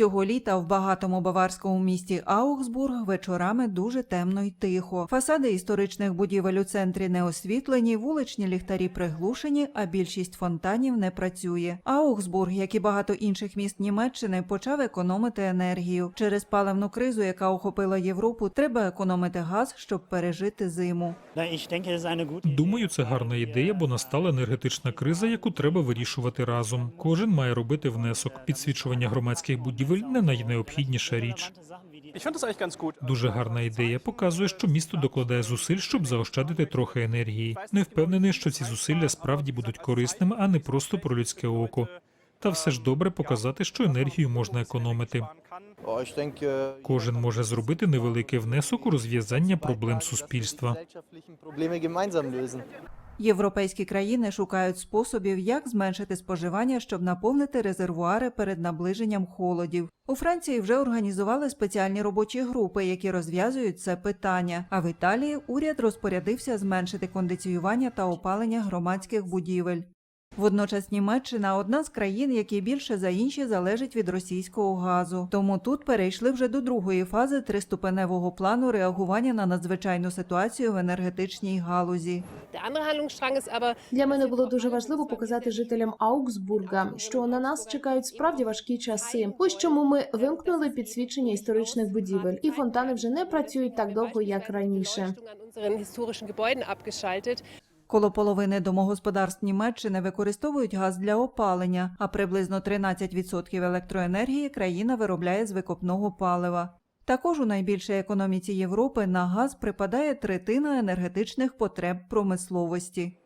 Цього літа в багатому баварському місті Аугсбург вечорами дуже темно й тихо. Фасади історичних будівель у центрі не освітлені, вуличні ліхтарі приглушені, а більшість фонтанів не працює. Аугсбург, як і багато інших міст Німеччини, почав економити енергію. Через паливну кризу, яка охопила Європу, треба економити газ, щоб пережити зиму. Думаю, це гарна ідея, бо настала енергетична криза, яку треба вирішувати разом. Кожен має робити внесок. Підсвічування громадських будівель не найнеобхідніша річ. Дуже гарна ідея. Показує, що місто докладає зусиль, щоб заощадити трохи енергії. Не впевнений, що ці зусилля справді будуть корисними, а не просто про людське око. Та все ж добре показати, що енергію можна економити. Кожен може зробити невеликий внесок у розв'язання проблем суспільства. Європейські країни шукають способів, як зменшити споживання, щоб наповнити резервуари перед наближенням холодів. У Франції вже організували спеціальні робочі групи, які розв'язують це питання. А в Італії уряд розпорядився зменшити кондиціювання та опалення громадських будівель. Водночас Німеччина одна з країн, які більше за інші залежить від російського газу. Тому тут перейшли вже до другої фази триступеневого плану реагування на надзвичайну ситуацію в енергетичній галузі. Для мене було дуже важливо показати жителям Аугсбурга, що на нас чекають справді важкі часи. Ось чому ми вимкнули підсвічення історичних будівель, і фонтани вже не працюють так довго, як раніше. Коло половини домогосподарств Німеччини використовують газ для опалення, а приблизно 13% електроенергії країна виробляє з викопного палива. Також у найбільшій економіці Європи на газ припадає третина енергетичних потреб промисловості.